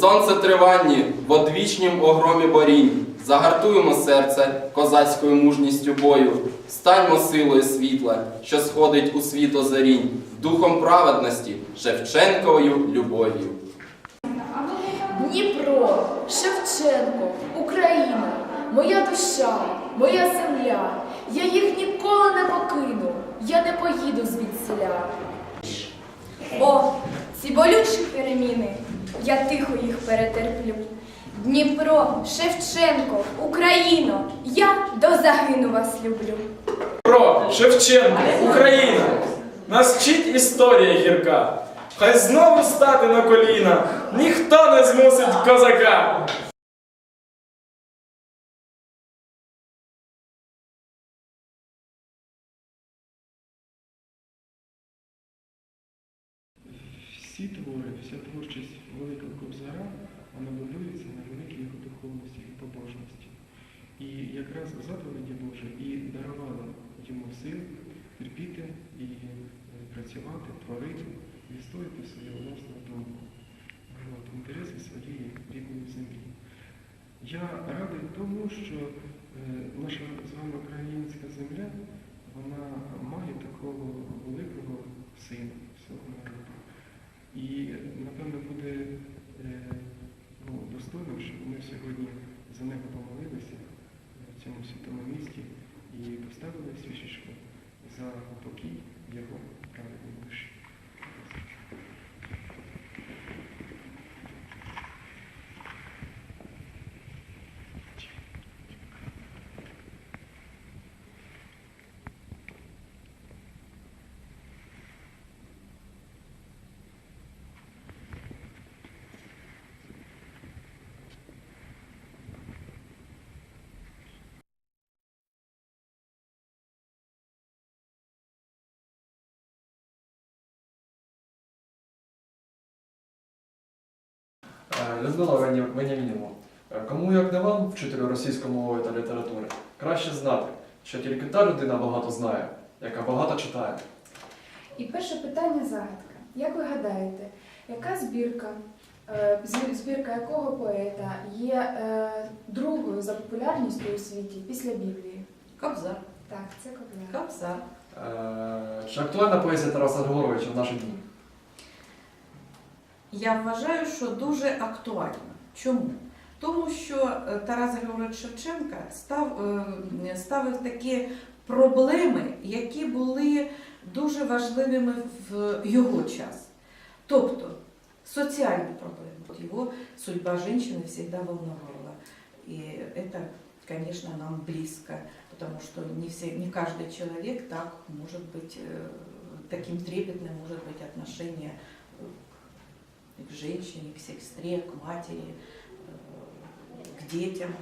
сонцетриванні, в одвічнім огромі борінь, загартуємо серце козацькою мужністю бою, станьмо силою світла, що сходить у світ озарінь, духом праведності, Шевченковою любов'ю. Дніпро, Шевченко, Україна, моя душа, моя земля. Я їх ніколи не покину, я не поїду звідсіля. О, ці болючі переміни, я тихо їх перетерплю. Дніпро, Шевченко, Україно, я до загину вас люблю. Дніпро, Шевченко, Україна! Нас вчить історія гірка. Хай знову стати на коліна, ніхто не змусить козака. Вся творчість Великого Кобзара, вона будується на великій його духовності і побожності. І якраз заповіді Боже і дарувало йому сил терпіти і е, працювати, творити, відстояти свою власну думку, от, інтереси своєї рідної землі. Я радий тому, що е, наша з вами українська земля, вона має такого великого сина всього народу. І, напевно, буде е, ну, достойно, щоб ми сьогодні за нього помолилися в цьому святому місті і поставили свічечку за покій його праведній душі. Е, Людмила Веня- Веніамінівна, е, кому як не вам, вчителю російської мови та літератури, краще знати, що тільки та людина багато знає, яка багато читає. І перше питання загадка. Як ви гадаєте, яка збірка, е, збірка якого поета є е, другою за популярністю у світі після Біблії? Кобзар. Так, це Кобзар. Кобзар. Е, Чи актуальна поезія Тараса Григоровича в наші дні? Я вважаю, що дуже актуально. Чому? Тому що е, Тарас Григорович Шевченка став, е, ставив такі проблеми, які були дуже важливими в його час. Тобто соціальні проблеми. Вот Его судьба женщины всегда волновала. И это, конечно, нам близко, потому что не, все, не каждый человек так может быть, э, таким трепетным может быть отношение э, к женщине, к сестре, к матери, э, к детям.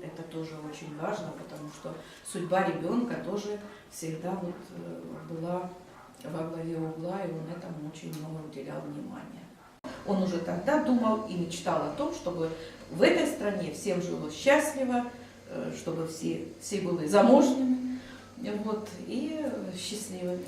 Это тоже очень важно, потому что судьба ребенка тоже всегда вот э, была во главе угла, и он этому очень много уделял внимания. Он уже тогда думал и мечтал о том, чтобы в этой стране всем жилось счастливо, э, чтобы все, все были заможными вот, и счастливыми.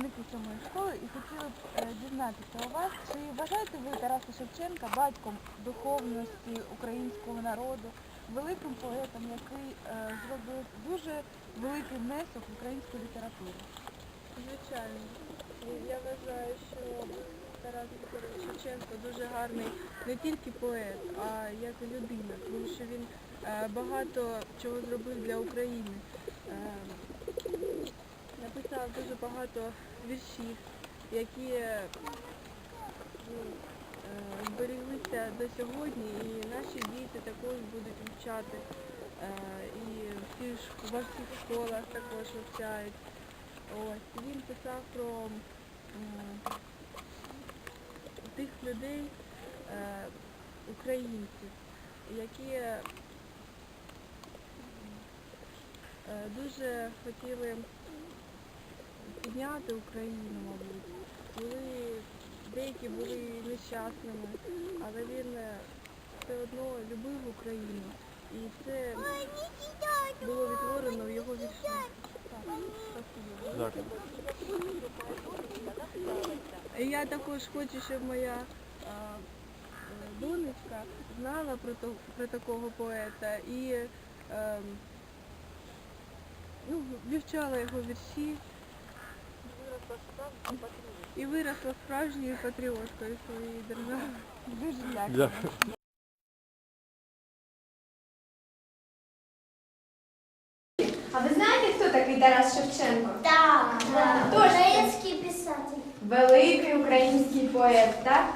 Е, представники сьомої школи і хотіли б е, дізнатися у вас, чи вважаєте ви Тараса Шевченка батьком духовності українського народу, великим поетом, який е, зробив дуже великий внесок в українську літературу? Звичайно. Я вважаю, що Тарас Григорович Шевченко дуже гарний не тільки поет, а як і людина, тому що він е, багато чого зробив для України. Написав дуже багато віршів, які е, ну, е, зберіглися до сьогодні, і наші діти також будуть вивчати. Е, І всі во всіх школах також вивчають. Ось він писав про тих людей, українців, які дуже хотіли підняти Україну, мабуть. Були, деякі були нещасними, але він е, все одно любив Україну. І це було відтворено в його. Так, спасибо. Я також хочу, щоб моя а, е, донечка знала про, то, про такого поета і ем, ну, вивчала його вірші. І виросла справжньою патріоткою своєї держави. Дуже дякую. А ви знаєте, хто такий Тарас Шевченко? Так, Хто ж український писатель. Великий український поет, так?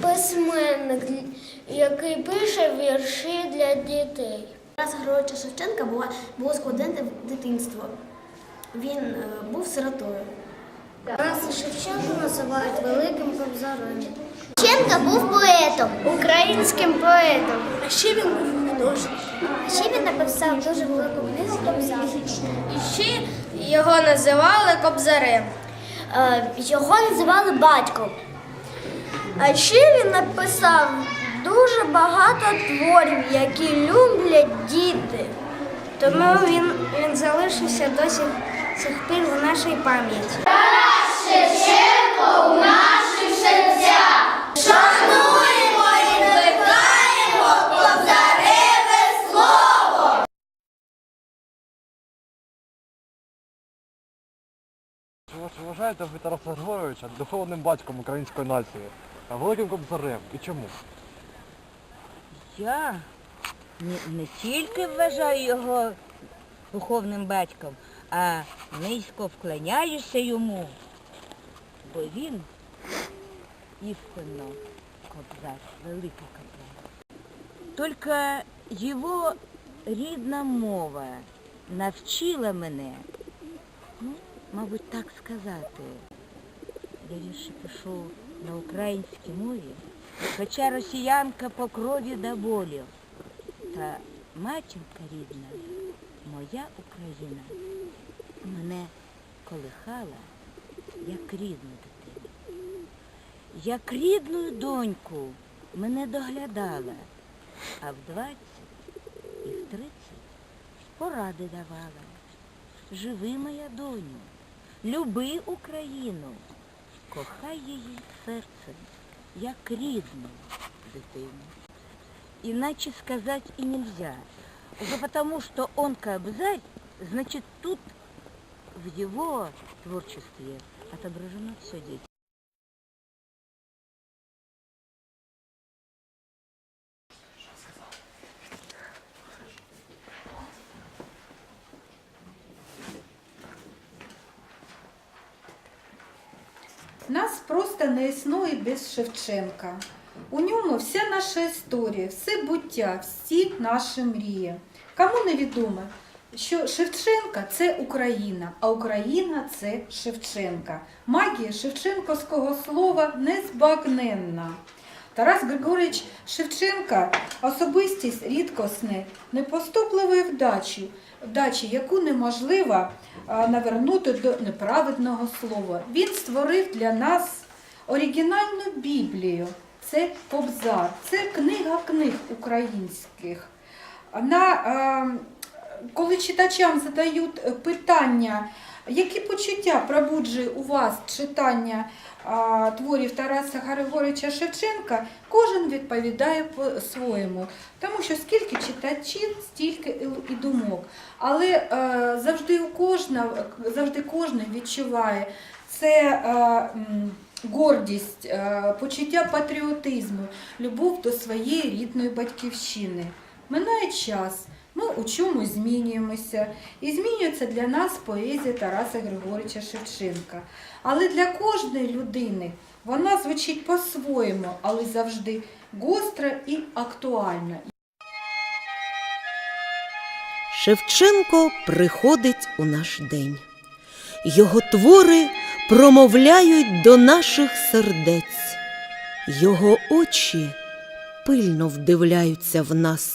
Письменник, який пише вірші для дітей. Тараса Григоровича Шевченка була, було складне дитинство. Він е, був сиротою. Тараса Шевченка називають великим кобзарем. Шевченка був поетом, українським поетом. А ще він був художником. А ще він написав дуже велику книгу Кобзар. І ще його називали Кобзарем. Його називали батьком. А ще він написав дуже багато творів, які люблять діти. Тому він, він залишився до сих, сих пір у нашій пам'яті. Тарас Шевченко у наших серцях. Шануємо і плекаємо кобзареве слово. Чи вважаєте ви Тараса Григоровича духовним батьком української нації, а великим кобзарем? І чому? Я не, не тільки вважаю його духовним батьком, а низько вклоняюся йому, бо він істинно кобзар, великий кобзар. Тільки його рідна мова навчила мене, ну, мабуть, так сказати. Я вірші пишу на українській мові, хоча росіянка по крові до болю. Та матінка рідна, моя Україна, мене колихала, як рідну дитину. Як рідну доньку мене доглядала, а в двадцять і в тридцять поради давала. Живи, моя доню, люби Україну, кохай її серцем, як рідну дитину. Иначе сказать и нельзя. Уже потому, что он кобзарь, значит тут в его творчестве отображено все дети. Нас просто не існує без Шевченка. У ньому вся наша історія, все буття, всі наші мрії. Кому не відомо, що Шевченка це Україна, а Україна це Шевченка. Магія Шевченковського слова незбагненна. Тарас Григорович Шевченка особистість рідкосне, непоступливої вдачі, вдачі, яку неможливо навернути до неправедного слова. Він створив для нас оригінальну Біблію. Це Кобзар, це книга книг українських. На, коли читачам задають е, питання, які почуття пробуджує у вас читання творів Тараса Григоровича Шевченка, кожен відповідає по-своєму. Тому що скільки читачів, стільки і- думок. Але е, завжди у кожного, завжди кожен відчуває це е, гордість, почуття патріотизму, любов до своєї рідної батьківщини. Минає час, ми у чомусь змінюємося, і змінюється для нас поезія Тараса Григоровича Шевченка. Але для кожної людини вона звучить по-своєму, але завжди гостра і актуальна. Шевченко приходить у наш день. Його твори промовляють до наших сердець, його очі пильно вдивляються в нас.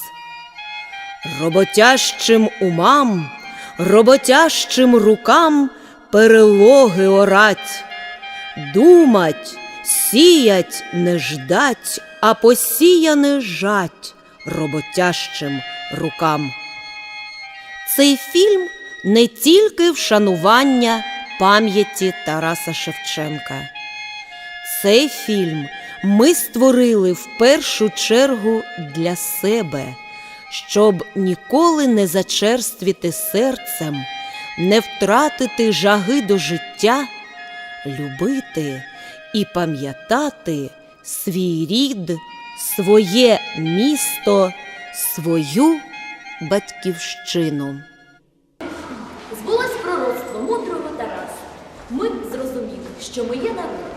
Роботящим умам, роботящим рукам перелоги орать, думать, сіять не ждать, а посіяне жать роботящим рукам. Цей фільм не тільки вшанування пам'яті Тараса Шевченка. Цей фільм ми створили в першу чергу для себе, щоб ніколи не зачерствіти серцем, не втратити жаги до життя, любити і пам'ятати свій рід, своє місто, свою батьківщину. Збулось пророцтво мудрого Тараса. Ми зрозуміли, що ми є народ.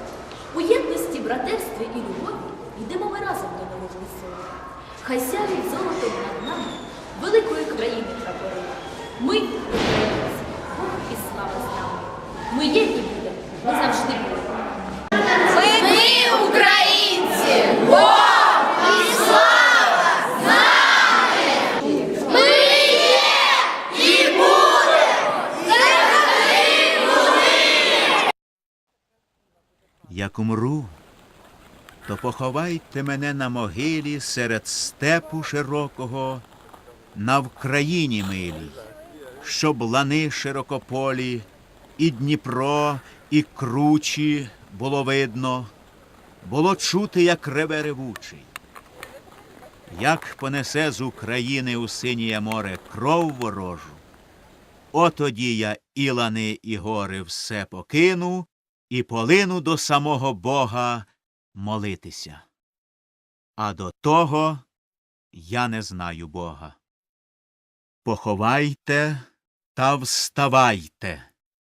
У єдності, братерстві і любові йдемо ми разом до нових висот. Хай сяють нами великої країни прапори. Ми українці, Бог і слава з нами. Ми є і будемо, ми завжди будемо. Ми, українці! Бог і слава з нами! Ми є і будемо! Завжди були! Як умру, то поховайте мене на могилі серед степу широкого, на Вкраїні милій, щоб лани широкополі, і Дніпро, і кручі було видно, було чути, як реве ревучий. Як понесе з України у синє море кров ворожу, отоді я і лани, і гори все покину і полину до самого Бога молитися. А до того я не знаю Бога. Поховайте та вставайте,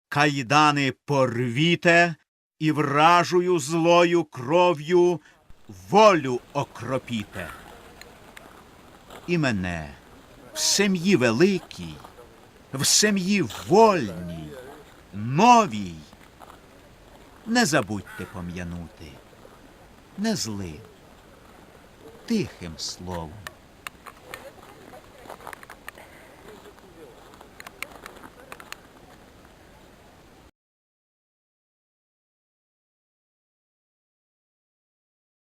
кайдани порвіте і вражою злою кров'ю волю окропіте. І мене в сім'ї великій, в сім'ї вольній, новій не забудьте пом'янути, не злим, тихим словом.